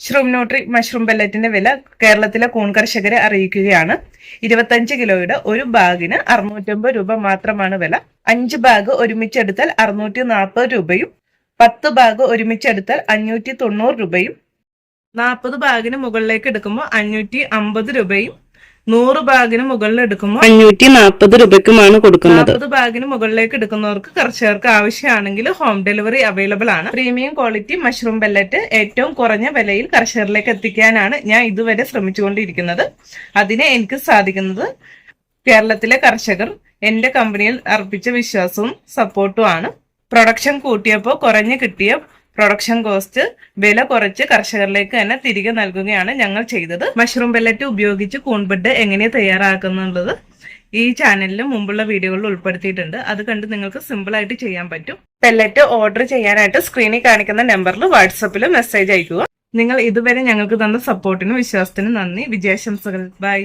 ഷ്രൂം nutri mushroom പെല്ലറ്റിന്റെ വില കേരളത്തിലെ കൂൺ കർഷകരെ അറിയിക്കുകയാണ്. ഇരുപത്തഞ്ച് കിലോയുടെ ഒരു ബാഗിന് അറുന്നൂറ്റമ്പത് രൂപ മാത്രമാണ് വില. അഞ്ച് ബാഗ് ഒരുമിച്ചെടുത്താൽ അറുന്നൂറ്റി നാൽപ്പത് രൂപയും പത്ത് ബാഗ് ഒരുമിച്ചെടുത്താൽ അഞ്ഞൂറ്റി തൊണ്ണൂറ് രൂപയും നാൽപ്പത് ബാഗിന് മുകളിലേക്ക് എടുക്കുമ്പോൾ അഞ്ഞൂറ്റി അമ്പത് രൂപയും നൂറ് ബാഗിന് മുകളിൽ എടുക്കുമ്പോൾ അഞ്ഞൂറ്റി നാൽപ്പത് രൂപയ്ക്കുമാണ് കൊടുക്കുന്നത്. നാൽപ്പത് ബാഗിന് മുകളിലേക്ക് എടുക്കുന്നവർക്ക് കർഷകർക്ക് ആവശ്യമാണെങ്കിൽ ഹോം ഡെലിവറി അവൈലബിൾ ആണ്. പ്രീമിയം ക്വാളിറ്റി മഷ്റൂം ബെല്ലറ്റ് ഏറ്റവും കുറഞ്ഞ വിലയിൽ കർഷകരിലേക്ക് എത്തിക്കാനാണ് ഞാൻ ഇതുവരെ ശ്രമിച്ചുകൊണ്ടിരിക്കുന്നത്. അതിനെ എനിക്ക് സാധിക്കുന്നത് കേരളത്തിലെ കർഷകർ എന്റെ കമ്പനിയിൽ അർപ്പിച്ച വിശ്വാസവും സപ്പോർട്ടും ആണ്. പ്രൊഡക്ഷൻ കൂട്ടിയപ്പോൾ കുറഞ്ഞു കിട്ടിയ പ്രൊഡക്ഷൻ കോസ്റ്റ് വില കുറച്ച് കർഷകരിലേക്ക് തന്നെ തിരികെ നൽകുകയാണ് ഞങ്ങൾ ചെയ്തത്. മഷ്റൂം പെല്ലറ്റ് ഉപയോഗിച്ച് കൂൺബെഡ് എങ്ങനെ തയ്യാറാക്കുന്നുള്ളത് ഈ ചാനലിൽ മുമ്പുള്ള വീഡിയോകളിൽ ഉൾപ്പെടുത്തിയിട്ടുണ്ട്. അത് കണ്ട് നിങ്ങൾക്ക് സിമ്പിൾ ആയിട്ട് ചെയ്യാൻ പറ്റും. പെല്ലറ്റ് ഓർഡർ ചെയ്യാനായിട്ട് സ്ക്രീനിൽ കാണിക്കുന്ന നമ്പറിൽ വാട്സപ്പിൽ മെസ്സേജ് അയക്കുക നിങ്ങൾ ഇതുവരെ ഞങ്ങൾക്ക് തന്ന സപ്പോർട്ടിനും വിശ്വാസത്തിനും നന്ദി. വിജയാശംസകൾ. ബൈ